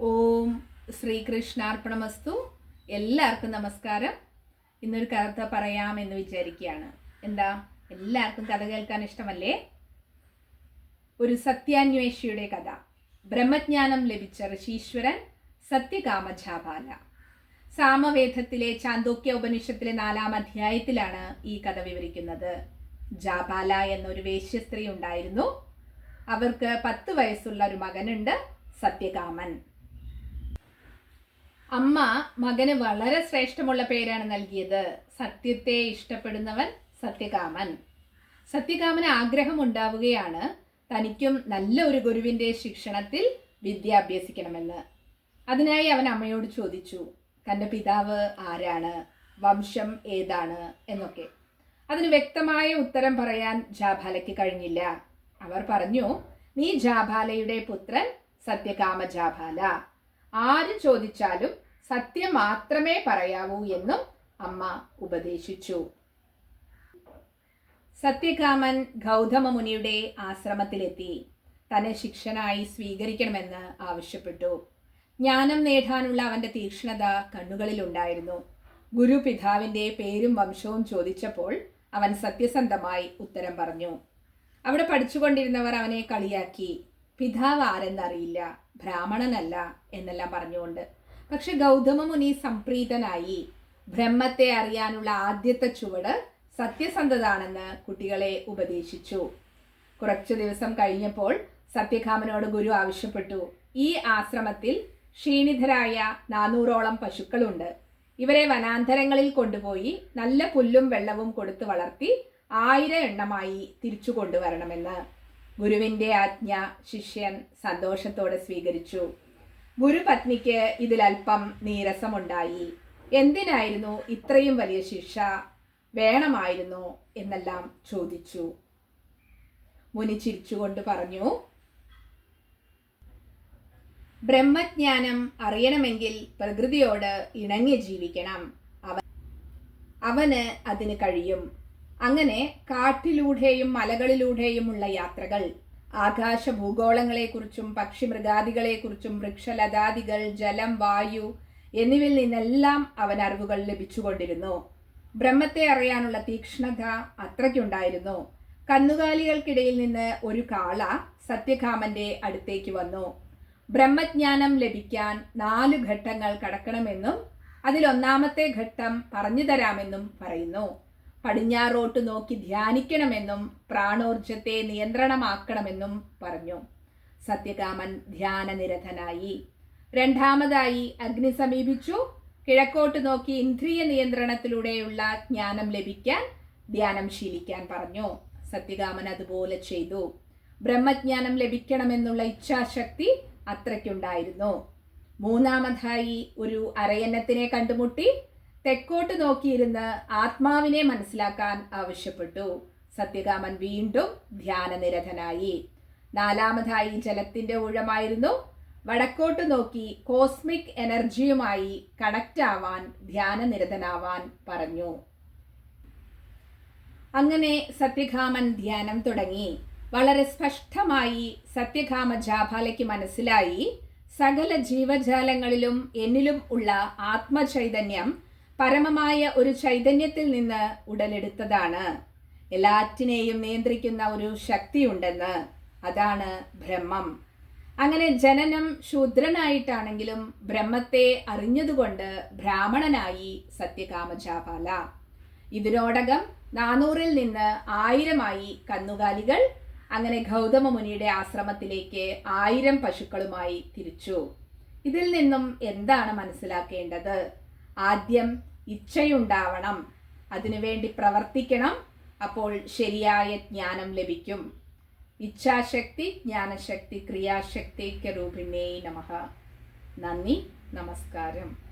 ഓം ശ്രീകൃഷ്ണാർപ്പണമസ്തു. എല്ലാവർക്കും നമസ്കാരം. ഇന്നൊരു കഥ പറയാമെന്ന് വിചാരിക്കുകയാണ്. എന്താ? എല്ലാവർക്കും കഥ കേൾക്കാൻ ഇഷ്ടമല്ലേ? ഒരു സത്യാന്വേഷിയുടെ കഥ. ബ്രഹ്മജ്ഞാനം ലഭിച്ച ഋഷീശ്വരൻ സത്യകാമജാപാല സാമവേദത്തിലെ ചാന്തോക്യ ഉപനിഷത്തിലെ നാലാം അധ്യായത്തിലാണ് ഈ കഥ വിവരിക്കുന്നത്. ജാപാല എന്നൊരു വേശ്യസ്ത്രീ ഉണ്ടായിരുന്നു. അവർക്ക് പത്ത് വയസ്സുള്ള ഒരു മകനുണ്ട് സത്യകാമൻ. അമ്മ മകന് വളരെ ശ്രേഷ്ഠമുള്ള പേരാണ് നൽകിയത്. സത്യത്തെ ഇഷ്ടപ്പെടുന്നവൻ സത്യകാമൻ. സത്യകാമന് ആഗ്രഹം ഉണ്ടാവുകയാണ് തനിക്കും നല്ല ഒരു ഗുരുവിന്റെ ശിക്ഷണത്തിൽ വിദ്യ അഭ്യസിക്കണമെന്ന്. അതിനായി അവൻ അമ്മയോട് ചോദിച്ചു തന്റെ പിതാവ് ആരാണ്? വംശം ഏതാണ്? എന്നൊക്കെ. അതിന് വ്യക്തമായ ഉത്തരം പറയാൻ ജാഭാലയ്ക്ക് കഴിഞ്ഞില്ല. അവർ പറഞ്ഞു നീ ജാഭാലയുടെ പുത്രൻ സത്യകാമ ജാഭാല ആര് ചോദിച്ചാലും സത്യം മാത്രമേ പറയാവൂ എന്നും അമ്മ ഉപദേശിച്ചു. സത്യകാമൻ ഗൗതമ മുനിയുടെ ആശ്രമത്തിലെത്തി. തന്നെ ശിക്ഷനായി സ്വീകരിക്കണമെന്ന് ആവശ്യപ്പെട്ടു. ജ്ഞാനം നേടാനുള്ള അവന്റെ തീക്ഷ്ണത കണ്ണുകളിലുണ്ടായിരുന്നു. ഗുരു പിതാവിന്റെ പേരും വംശവും ചോദിച്ചപ്പോൾ അവൻ സത്യസന്ധമായി ഉത്തരം പറഞ്ഞു. അവിടെ പഠിച്ചുകൊണ്ടിരുന്നവർ അവനെ കളിയാക്കി. പിതാവ് ആരെന്നറിയില്ല ബ്രാഹ്മണനല്ല എന്നെല്ലാം പറഞ്ഞുകൊണ്ട്. പക്ഷെ ഗൗതമ മുനി സംപ്രീതനായി ബ്രഹ്മത്തെ അറിയാനുള്ള ആദ്യത്തെ ചുവട് സത്യസന്ധതാണെന്ന് കുട്ടികളെ ഉപദേശിച്ചു. കുറച്ചു ദിവസം കഴിഞ്ഞപ്പോൾ സത്യകാമനോട് ഗുരു ആവശ്യപ്പെട്ടു. ഈ ആശ്രമത്തിൽ ക്ഷീണിതരായ നാനൂറോളം പശുക്കളുണ്ട്. ഇവരെ വനാന്തരങ്ങളിൽ കൊണ്ടുപോയി നല്ല പുല്ലും വെള്ളവും കൊടുത്തു വളർത്തി ആയിരം എണ്ണമായി തിരിച്ചു കൊണ്ടുവരണമെന്ന്. ഗുരുവിന്റെ ആജ്ഞ ശിഷ്യൻ സന്തോഷത്തോടെ സ്വീകരിച്ചു. ഗുരുപത്നിക്ക് ഇതിലൽപ്പം നീരസമുണ്ടായി. എന്തിനായിരുന്നു ഇത്രയും വലിയ ശിക്ഷ? വേണമായിരുന്നു എന്നെല്ലാം ചോദിച്ചു. മുനി ചിരിച്ചുകൊണ്ട് പറഞ്ഞു ബ്രഹ്മജ്ഞാനം അറിയണമെങ്കിൽ പ്രകൃതിയോട് ഇണങ്ങി ജീവിക്കണം. അവന് അതിന് കഴിയും. അങ്ങനെ കാട്ടിലൂടെയും മലകളിലൂടെയുമുള്ള യാത്രകൾ. ആകാശ ഭൂഗോളങ്ങളെക്കുറിച്ചും പക്ഷിമൃഗാദികളെക്കുറിച്ചും വൃക്ഷലതാദികൾ ജലം വായു എന്നിവയിൽ നിന്നെല്ലാം അവൻ അറിവുകൾ ലഭിച്ചുകൊണ്ടിരുന്നു. ബ്രഹ്മത്തെ അറിയാനുള്ള തീക്ഷ്ണത അത്രയ്ക്കുണ്ടായിരുന്നു. കന്നുകാലികൾക്കിടയിൽ നിന്ന് ഒരു കാള സത്യകാമന്റെ അടുത്തേക്ക് വന്നു. ബ്രഹ്മജ്ഞാനം ലഭിക്കാൻ നാല് ഘട്ടങ്ങൾ കടക്കണമെന്നും അതിലൊന്നാമത്തെ ഘട്ടം പറഞ്ഞു തരാമെന്നും പറയുന്നു. പടിഞ്ഞാറോട്ട് നോക്കി ധ്യാനിക്കണമെന്നും പ്രാണോർജത്തെ നിയന്ത്രണമാക്കണമെന്നും പറഞ്ഞു. സത്യകാമൻ ധ്യാനനിരതനായി. രണ്ടാമതായി അഗ്നി സമീപിച്ചു. കിഴക്കോട്ട് നോക്കി ഇന്ദ്രിയ നിയന്ത്രണത്തിലൂടെയുള്ള ജ്ഞാനം ലഭിക്കാൻ ധ്യാനം ശീലിക്കാൻ പറഞ്ഞു. സത്യകാമൻ അതുപോലെ ചെയ്തു. ബ്രഹ്മജ്ഞാനം ലഭിക്കണമെന്നുള്ള ഇച്ഛാശക്തി അത്രയ്ക്കുണ്ടായിരുന്നു. മൂന്നാമതായി ഒരു അരയന്നത്തിനെ കണ്ടുമുട്ടി തെക്കോട്ട് നോക്കിയിരുന്ന് ആത്മാവിനെ മനസ്സിലാക്കാൻ ആവശ്യപ്പെട്ടു. സത്യകാമൻ വീണ്ടും ധ്യാനനിരതനായി. നാലാമതായി ജലത്തിന്റെ ഊഴമായിരുന്നു. വടക്കോട്ട് നോക്കി കോസ്മിക് എനർജിയുമായി കണക്റ്റ് ആവാൻ ധ്യാനനിരതനാവാൻ പറഞ്ഞു. അങ്ങനെ സത്യകാമൻ ധ്യാനം തുടങ്ങി. വളരെ സ്പഷ്ടമായി സത്യകാമ ജാഭാലയ്ക്ക് മനസ്സിലായി. സകല ജീവജാലങ്ങളിലും എന്നിലും ഉള്ള ആത്മചൈതന്യം പരമമായ ഒരു ചൈതന്യത്തിൽ നിന്ന് ഉടലെടുത്തതാണ്. എല്ലാറ്റിനെയും നിയന്ത്രിക്കുന്ന ഒരു ശക്തിയുണ്ടെന്ന്. അതാണ് ബ്രഹ്മം. അങ്ങനെ ജനനം ശൂദ്രനായിട്ടാണെങ്കിലും ബ്രഹ്മത്തെ അറിഞ്ഞതുകൊണ്ട് ബ്രാഹ്മണനായി സത്യകാമജാപാല. ഇതിനോടകം നാനൂറിൽ നിന്ന് ആയിരമായി കന്നുകാലികൾ അങ്ങനെ ഗൗതമ മുനിയുടെ ആശ്രമത്തിലേക്ക് ആയിരം പശുക്കളുമായി തിരിച്ചു. ഇതിൽ നിന്നും എന്താണ് മനസ്സിലാക്കേണ്ടത്? ആദ്യം ഇച്ഛയുണ്ടാവണം. അതിനുവേണ്ടി പ്രവർത്തിക്കണം. അപ്പോൾ ശരിയായ ജ്ഞാനം ലഭിക്കും. ഇച്ഛാശക്തി ജ്ഞാനശക്തി ക്രിയാശക്തിക്ക് രൂപിണേ നമ നന്ദി നമസ്കാരം.